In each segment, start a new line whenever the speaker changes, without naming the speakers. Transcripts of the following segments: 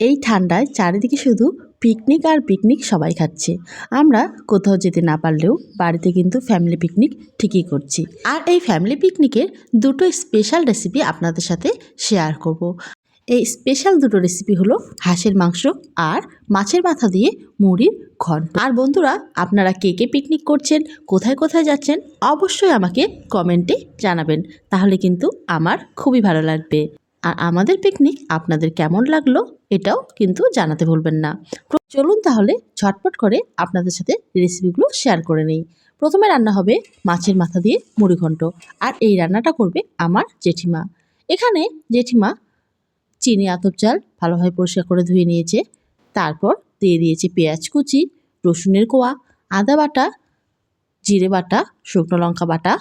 এই ঠান্ডায় চারিদিকে শুধু পিকনিক আর পিকনিক সবাই খাচ্ছে। আমরা কোথাও যেতে না পারলেও বাড়িতে কিন্তু ফ্যামিলি পিকনিক ঠিকই করছি। আর এই ফ্যামিলি পিকনিকের দুটো স্পেশাল রেসিপি আপনাদের সাথে শেয়ার করব। এই স্পেশাল দুটো রেসিপি হলো হাঁসের মাংস আর মাছের মাথা দিয়ে মুড়ির ঘন্ট। আর বন্ধুরা, আপনারা কে কে পিকনিক করছেন, কোথায় কোথায় যাচ্ছেন, অবশ্যই আমাকে কমেন্টে জানাবেন। তাহলে কিন্তু আমার খুবই ভালো লাগবে। আর আমাদের পিকনিক আপনাদের কেমন লাগল এটাও কিন্তু জানাতে ভুলবেন না। চলুন তাহলে ঝটপট করে আপনাদের সাথে রেসিপিগুলো শেয়ার করে নিই। প্রথমে রান্না হবে মাছের মাথা দিয়ে মুড়িঘণ্ট আর এই রান্নাটা করবে আমার জেঠিমা। এখানে জেঠিমা চিনি আতপ চাল ভালোভাবে পরিষ্কার করে ধুয়ে নিয়েছে। তারপর দিয়ে দিয়েছে পেঁয়াজ কুচি, রসুনের কোয়া, আদা বাটা, জিরে বাটা, শুকনো লঙ্কা বাটা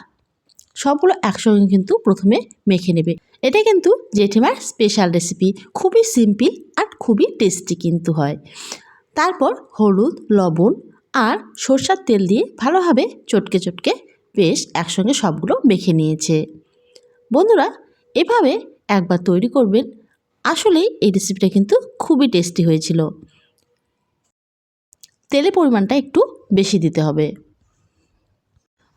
সবগুলো একসঙ্গে কিন্তু প্রথমে মেখে নেবে। এটা কিন্তু জেঠিমার স্পেশাল রেসিপি খুবই সিম্পল আর খুবই টেস্টি কিন্তু হয়। তারপর হলুদ, লবণ আর সরষার তেল দিয়ে ভালোভাবে চটকে চটকে বেশ একসঙ্গে সবগুলো মেখে নিয়েছে। বন্ধুরা, এভাবে একবার তৈরি করবেন। আসলে এই রেসিপিটা কিন্তু খুবই টেস্টি হয়েছিল। তেলের পরিমাণটা একটু বেশি দিতে হবে।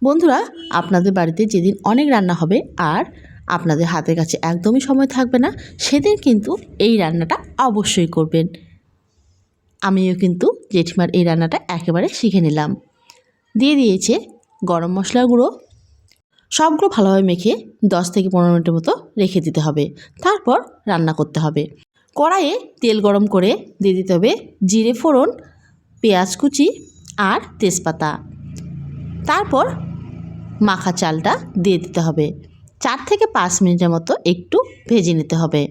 বন্ধুরা, আপনাদের বাড়িতে যেদিন অনেক রান্না হবে আর আপনাদের হাতের কাছে একদমই সময় থাকবে না, সেদিন কিন্তু এই রান্নাটা অবশ্যই করবেন। আমিও কিন্তু জেঠিমার এই রান্নাটা একেবারে শিখে নিলাম। দিয়ে দিয়েছে গরম মশলার গুঁড়ো। সবগুলো ভালোভাবে মেখে দশ থেকে পনেরো মিনিটের মতো রেখে দিতে হবে। তারপর রান্না করতে হবে। কড়াইয়ে তেল গরম করে দিয়ে দিতে হবে জিরে ফোড়ন, পেঁয়াজ কুচি আর তেজপাতা। তারপর মাখা চালটা দিয়ে দিতে হবে। চার থেকে পাঁচ মিনিটের মতো একটু ভেজে নিতে হবে।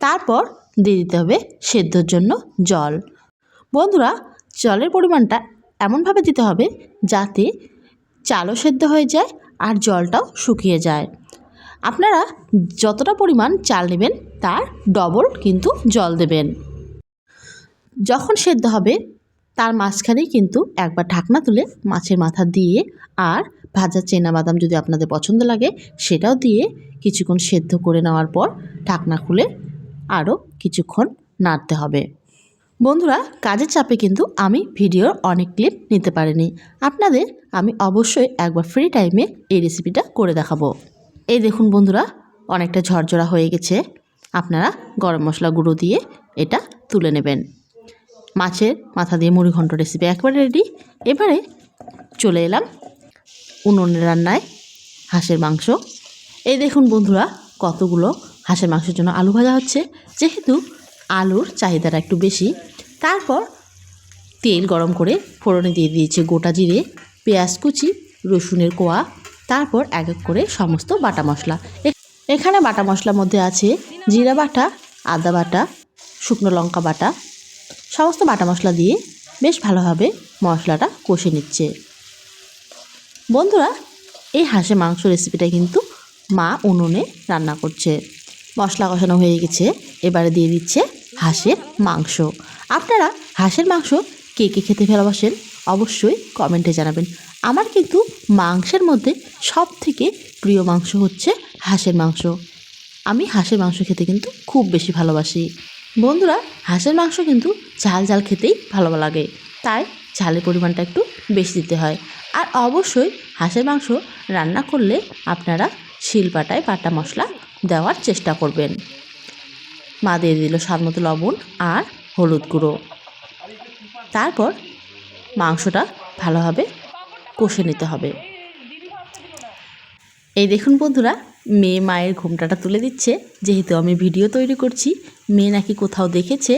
তারপর দিয়ে দিতে হবে সেদ্ধর জন্য জল। বন্ধুরা, জলের পরিমাণটা এমনভাবে দিতে হবে যাতে চালও সেদ্ধ হয়ে যায় আর জলটাও শুকিয়ে যায়। আপনারা যতটা পরিমাণ চাল নেবেন তার ডবল কিন্তু জল দেবেন। যখন সেদ্ধ হবে তার মাঝখানেই কিন্তু একবার ঢাকনা তুলে মাছের মাথা দিয়ে আর ভাজা চেনা বাদাম যদি আপনাদের পছন্দ লাগে, সেটাও দিয়ে কিছুক্ষণ সেদ্ধ করে নেওয়ার পর ঢাকনা খুলে আরও কিছুক্ষণ নাড়তে হবে। বন্ধুরা, কাজের চাপে কিন্তু আমি ভিডিওর অনেক ক্লিপ নিতে পারিনি। আপনাদের আমি অবশ্যই একবার ফ্রি টাইমে এই রেসিপিটা করে দেখাবো। এই দেখুন বন্ধুরা, অনেকটা ঝরঝরা হয়ে গেছে। আপনারা গরম মশলা গুঁড়ো দিয়ে এটা তুলে নেবেন। মাছের মাথা দিয়ে মুড়ি ঘন্ট রেসিপি একবারে রেডি এবারে চলে এলাম উনুনের রান্নায় হাঁসের মাংস। এই দেখুন বন্ধুরা, কতগুলো হাঁসের মাংসের জন্য আলু ভাজা হচ্ছে। যেহেতু আলুর চাহিদাটা একটু বেশি, তারপর তেল গরম করে ফোড়নে দিয়ে দিয়েছে গোটা জিরে, পেঁয়াজ কুচি, রসুনের কোয়া, তারপর এক এক করে সমস্ত বাটা মশলা। এখানে বাটা মশলার মধ্যে আছে জিরা বাটা, আদা বাটা, শুকনো লঙ্কা বাটা সমস্ত বাটা মশলা দিয়ে বেশ ভালোভাবে মশলাটা কষে নিচ্ছে। বন্ধুরা, এই হাঁসের মাংস রেসিপিটা কিন্তু মা উনুনে রান্না করছে। মশলা কষানো হয়ে গেছে, এবারে দিয়ে দিচ্ছে হাঁসের মাংস। আপনারা হাঁসের মাংস কে কে খেতে ভালোবাসেন অবশ্যই কমেন্টে জানাবেন। আমার কিন্তু মাংসের মধ্যে সব থেকে প্রিয় মাংস হচ্ছে হাঁসের মাংস। আমি হাঁসের মাংস খেতে কিন্তু খুব বেশি ভালোবাসি। বন্ধুরা, হাঁসের মাংস কিন্তু ঝাল ঝাল খেতেই ভালো লাগে। তাই ঝালের পরিমাণটা একটু বেশি দিতে হয়। আর অবশ্যই হাঁসের মাংস রান্না করলে আপনারা শিলপাটায় বাটা মশলা দেওয়ার চেষ্টা করবেন। মা দিয়ে দিল স্বাদ মতো লবণ আর হলুদ গুঁড়ো। তারপর মাংসটা ভালোভাবে কষে নিতে হবে। এই দেখুন বন্ধুরা মেয়ে মায়ের ঘোমটাটা তুলে দিচ্ছে। যেহেতু আমি ভিডিও তৈরি করছি, মেয়ে নাকি কোথাও দেখেছে,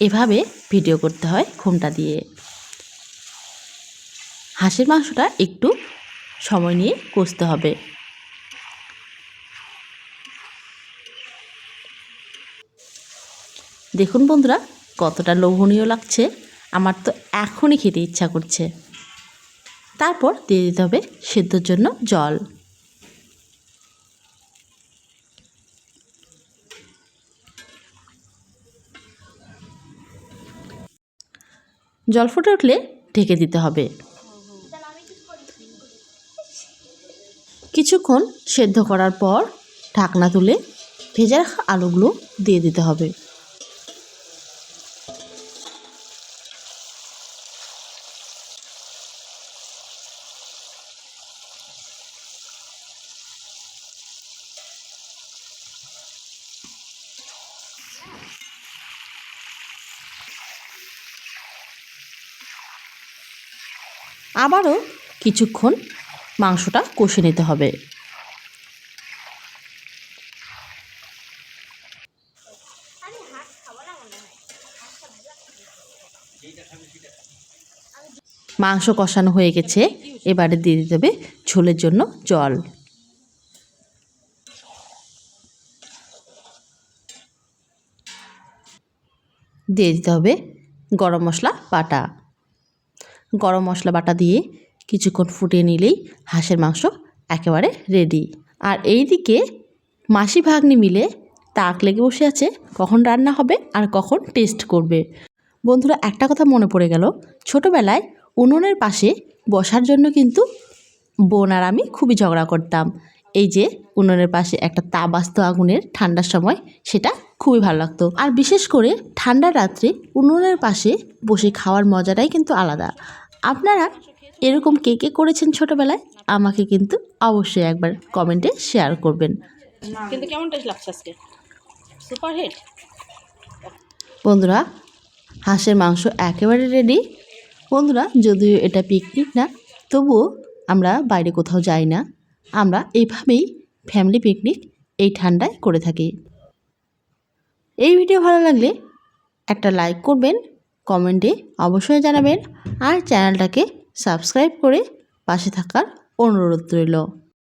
এভাবে ভিডিও করতে হয় ঘোমটা দিয়ে। হাঁসের মাংসটা একটু সময় নিয়ে কষতে হবে। দেখুন বন্ধুরা, কতটা লোভনীয় লাগছে। আমার তো এখনই খেতে ইচ্ছা করছে। তারপর দিয়ে দিতে হবে সেদ্ধর জন্য জল। জল ফুটে উঠলে ঢেকে দিতে হবে। কিছুক্ষণ সেদ্ধ করার পর ঢাকনা তুলে ভেজে রাখা আলুগুলো দিয়ে দিতে হবে। আবারও কিছুক্ষণ মাংসটা কষে নিতে হবে। মাংস কষানো হয়ে গেছে। এবারে দিয়ে দিতে হবে ঝোলের জন্য জল। দিয়ে দিতে হবে গরম মশলা বাটা। গরম মশলা বাটা দিয়ে কিছুক্ষণ ফুটিয়ে নিলেই হাঁসের মাংস একেবারে রেডি আর এই দিকে মাসি ভাগ্নি মিলে তাক লেগে বসে আছে, কখন রান্না হবে আর কখন টেস্ট করবে। বন্ধুরা, একটা কথা মনে পড়ে গেল। ছোটোবেলায় উনুনের পাশে বসার জন্য কিন্তু বোন আর আমি খুবই ঝগড়া করতাম। এই যে উনুনের পাশে একটা তাপ আসতো আগুনের ঠান্ডার সময় সেটা খুবই ভালো লাগতো। আর বিশেষ করে ঠান্ডার রাত্রে উনুনের পাশে বসে খাওয়ার মজাটাই কিন্তু আলাদা। আপনারা এরকম কে কে করেছেন ছোটোবেলায়? আমাকে কিন্তু অবশ্যই একবার কমেন্টে শেয়ার করবেন।
কিন্তু কেমন টেস্ট লাগছে আজকে? সুপার হিট
বন্ধুরা হাঁসের মাংস একেবারে রেডি বন্ধুরা যদিও এটা পিকনিক না তবুও আমরা বাইরে কোথাও যাই না। আমরা এইভাবেই ফ্যামিলি পিকনিক এই ঠান্ডায় করে থাকি। এই ভিডিও ভালো লাগলে একটা লাইক করবেন কমেন্টে অবশ্যই জানাবেন আর চ্যানেলটাকে সাবস্ক্রাইব করে পাশে থাকার অনুরোধ রইল।